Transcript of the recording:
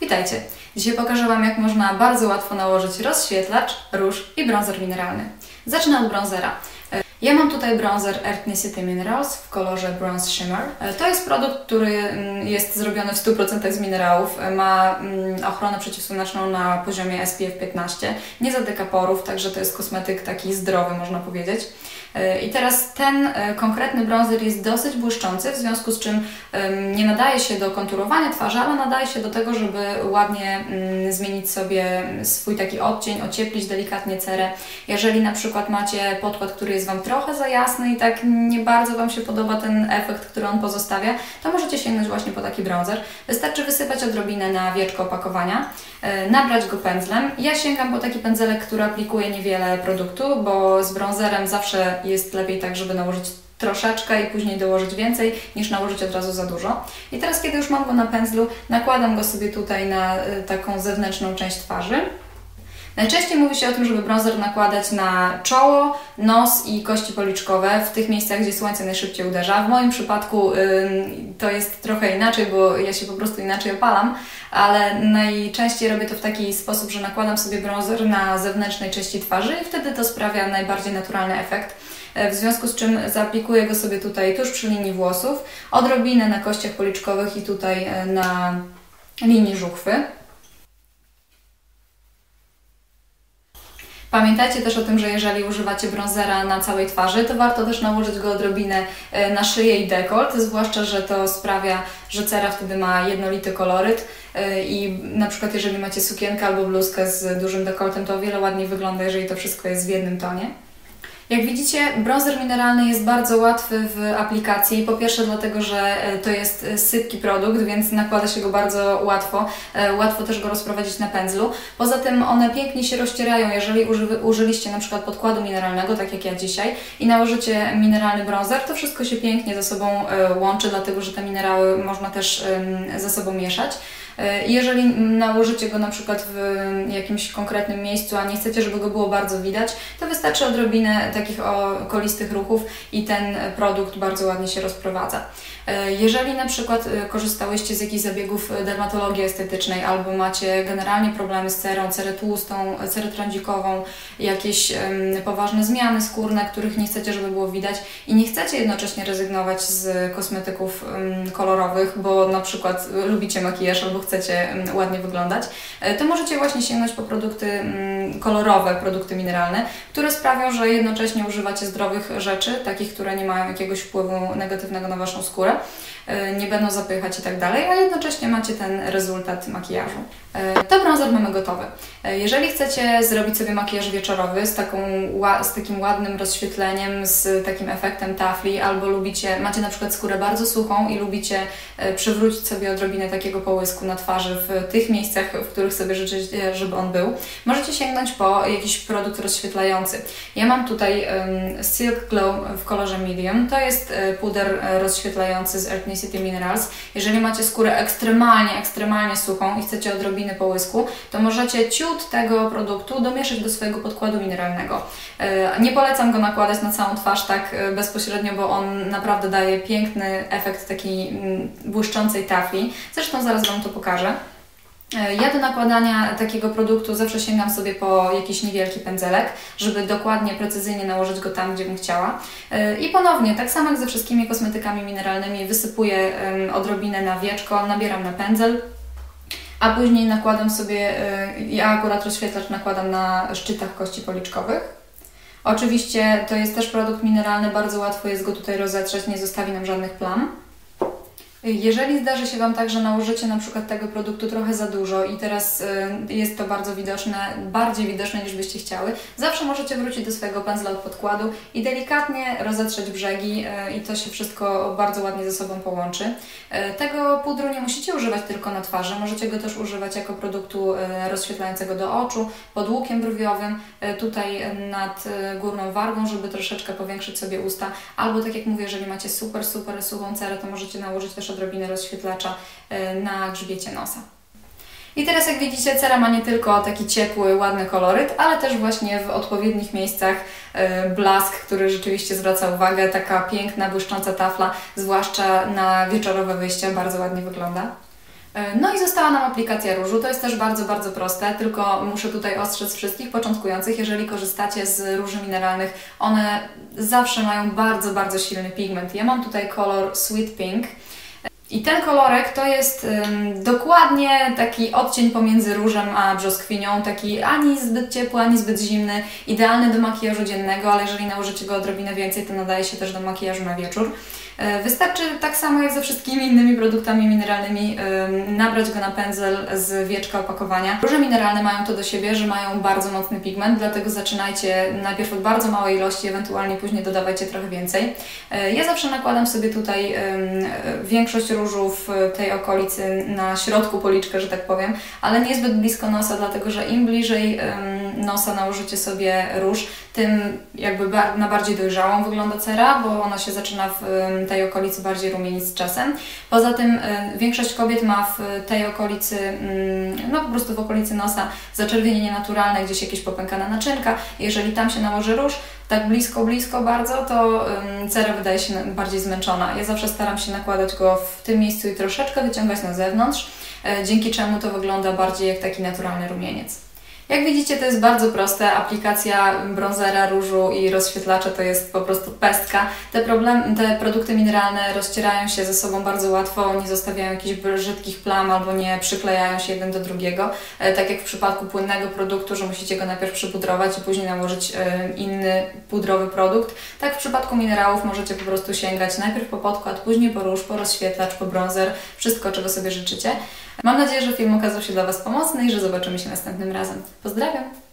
Witajcie! Dzisiaj pokażę Wam, jak można bardzo łatwo nałożyć rozświetlacz, róż i bronzer mineralny. Zacznę od bronzera. Ja mam tutaj bronzer Ethnicity Minerals w kolorze Bronze Shimmer. To jest produkt, który mm, jest zrobiony w 100% z minerałów. Ma mm, ochronę przeciwsłoneczną na poziomie SPF 15. Nie zatyka porów, także to jest kosmetyk taki zdrowy, można powiedzieć. E, I teraz ten e, konkretny bronzer jest dosyć błyszczący, w związku z czym nie nadaje się do konturowania twarzy, ale nadaje się do tego, żeby ładnie mm, zmienić sobie swój taki odcień, ocieplić delikatnie cerę. Jeżeli na przykład macie podkład, który jest Wam trochę za jasny i tak nie bardzo Wam się podoba ten efekt, który on pozostawia, to możecie sięgnąć właśnie po taki bronzer. Wystarczy wysypać odrobinę na wieczko opakowania, e, nabrać go pędzlem. Ja sięgam po taki pędzelek, który aplikuje niewiele produktu, bo z bronzerem zawsze jest lepiej tak, żeby nałożyć troszeczkę i później dołożyć więcej, niż nałożyć od razu za dużo. I teraz, kiedy już mam go na pędzlu, nakładam go sobie tutaj na y, taką zewnętrzną część twarzy. Najczęściej mówi się o tym, żeby bronzer nakładać na czoło, nos i kości policzkowe, w tych miejscach, gdzie słońce najszybciej uderza. W moim przypadku to jest trochę inaczej, bo ja się po prostu inaczej opalam, ale najczęściej robię to w taki sposób, że nakładam sobie bronzer na zewnętrznej części twarzy i wtedy to sprawia najbardziej naturalny efekt. E, w związku z czym zaaplikuję go sobie tutaj tuż przy linii włosów, odrobinę na kościach policzkowych i tutaj e, na linii żuchwy. Pamiętajcie też o tym, że jeżeli używacie bronzera na całej twarzy, to warto też nałożyć go odrobinę e, na szyję i dekolt, zwłaszcza, że to sprawia, że cera wtedy ma jednolity koloryt e, i na przykład jeżeli macie sukienkę albo bluzkę z dużym dekoltem, to o wiele ładniej wygląda, jeżeli to wszystko jest w jednym tonie. Jak widzicie, bronzer mineralny jest bardzo łatwy w aplikacji. Po pierwsze dlatego, że e, to jest e, sypki produkt, więc nakłada się go bardzo łatwo. E, łatwo też go rozprowadzić na pędzlu. Poza tym one pięknie się rozcierają, jeżeli uży, użyliście na przykład podkładu mineralnego, tak jak ja dzisiaj, i nałożycie mineralny bronzer, to wszystko się pięknie ze sobą łączy, dlatego że te minerały można też ze sobą mieszać. Jeżeli nałożycie go na przykład w jakimś konkretnym miejscu, a nie chcecie, żeby go było bardzo widać, to wystarczy odrobinę takich okolistych ruchów i ten produkt bardzo ładnie się rozprowadza. E, jeżeli na przykład e, korzystałyście z jakichś zabiegów dermatologii estetycznej albo macie generalnie problemy z cerą, cerę tłustą, cerę trądzikową, jakieś poważne zmiany skórne, których nie chcecie, żeby było widać i nie chcecie jednocześnie rezygnować z kosmetyków kolorowych, bo na przykład lubicie makijaż albo chcecie um, ładnie wyglądać, e, to możecie właśnie sięgnąć po produkty kolorowe, produkty mineralne, które sprawią, że jednocześnie używacie zdrowych rzeczy, takich, które nie mają jakiegoś wpływu negatywnego na Waszą skórę, E, nie będą zapychać i tak dalej, a jednocześnie macie ten rezultat makijażu. E, to bronzer mamy gotowy. Jeżeli chcecie zrobić sobie makijaż wieczorowy z, taką, z takim ładnym rozświetleniem, z takim efektem tafli, albo lubicie, macie na przykład skórę bardzo suchą i lubicie przywrócić sobie odrobinę takiego połysku na twarzy w tych miejscach, w których sobie życzycie, żeby on był, możecie sięgnąć po jakiś produkt rozświetlający. Ja mam tutaj Silk Glow w kolorze medium. To jest puder rozświetlający z Earth City Minerals. Jeżeli macie skórę ekstremalnie, ekstremalnie suchą i chcecie odrobiny połysku, to możecie ciut tego produktu domieszać do swojego podkładu mineralnego. E, nie polecam go nakładać na całą twarz tak e, bezpośrednio, bo on naprawdę daje piękny efekt takiej mm, błyszczącej tafli. Zresztą zaraz Wam to pokażę. E, ja do nakładania takiego produktu zawsze sięgam sobie po jakiś niewielki pędzelek, żeby dokładnie, precyzyjnie nałożyć go tam, gdzie bym chciała. E, I ponownie, tak samo jak ze wszystkimi kosmetykami mineralnymi, wysypuję odrobinę na wieczko, nabieram na pędzel, a później nakładam sobie, e, ja akurat rozświetlacz nakładam na szczytach kości policzkowych. Oczywiście to jest też produkt mineralny, bardzo łatwo jest go tutaj rozetrzeć, nie zostawi nam żadnych plam. Jeżeli zdarzy się Wam tak, że nałożycie na przykład tego produktu trochę za dużo i teraz y, jest to bardzo widoczne, bardziej widoczne niż byście chciały, zawsze możecie wrócić do swojego pędzla od podkładu i delikatnie rozetrzeć brzegi y, i to się wszystko bardzo ładnie ze sobą połączy. Y, tego pudru nie musicie używać tylko na twarzy, możecie go też używać jako produktu rozświetlającego do oczu, pod łukiem brwiowym, tutaj nad górną wargą, żeby troszeczkę powiększyć sobie usta, albo tak jak mówię, jeżeli macie super, super suchą cerę, to możecie nałożyć też odrobinę rozświetlacza e, na grzbiecie nosa. I teraz jak widzicie, cera ma nie tylko taki ciepły, ładny koloryt, ale też właśnie w odpowiednich miejscach e, blask, który rzeczywiście zwraca uwagę. Taka piękna, błyszcząca tafla, zwłaszcza na wieczorowe wyjścia, bardzo ładnie wygląda. E, No i została nam aplikacja różu. To jest też bardzo, bardzo proste, tylko muszę tutaj ostrzec wszystkich początkujących, jeżeli korzystacie z róży mineralnych, one zawsze mają bardzo, bardzo silny pigment. Ja mam tutaj kolor Sweet Pink. I ten kolorek to jest ym, dokładnie taki odcień pomiędzy różem a brzoskwinią, taki ani zbyt ciepły, ani zbyt zimny, idealny do makijażu dziennego, ale jeżeli nałożycie go odrobinę więcej, to nadaje się też do makijażu na wieczór. E, Wystarczy tak samo jak ze wszystkimi innymi produktami mineralnymi ym, nabrać go na pędzel z wieczka opakowania. Róże mineralne mają to do siebie, że mają bardzo mocny pigment, dlatego zaczynajcie najpierw od bardzo małej ilości, ewentualnie później dodawajcie trochę więcej. E, Ja zawsze nakładam sobie tutaj e, większość różu w tej okolicy na środku policzka, że tak powiem, ale niezbyt blisko nosa, dlatego że im bliżej nosa nałożycie sobie róż, tym jakby na bardziej dojrzałą wygląda cera, bo ona się zaczyna w tej okolicy bardziej rumienić z czasem. Poza tym większość kobiet ma w tej okolicy, ym, no po prostu w okolicy nosa zaczerwienienie naturalne, gdzieś jakieś popękana naczynka. Jeżeli tam się nałoży róż, tak blisko, blisko bardzo, to cera wydaje się bardziej zmęczona. Ja zawsze staram się nakładać go w tym miejscu i troszeczkę wyciągać na zewnątrz, y, dzięki czemu to wygląda bardziej jak taki naturalny rumieniec. Jak widzicie, to jest bardzo proste. Aplikacja bronzera, różu i rozświetlacza to jest po prostu pestka. Te, problem, te produkty mineralne rozcierają się ze sobą bardzo łatwo, nie zostawiają jakichś brzydkich plam albo nie przyklejają się jeden do drugiego. E, Tak jak w przypadku płynnego produktu, że musicie go najpierw przypudrować i później nałożyć e, inny pudrowy produkt. Tak w przypadku minerałów możecie po prostu sięgać najpierw po podkład, później po róż, po rozświetlacz, po bronzer, wszystko czego sobie życzycie. Mam nadzieję, że film okazał się dla Was pomocny i że zobaczymy się następnym razem. Pozdrawiam!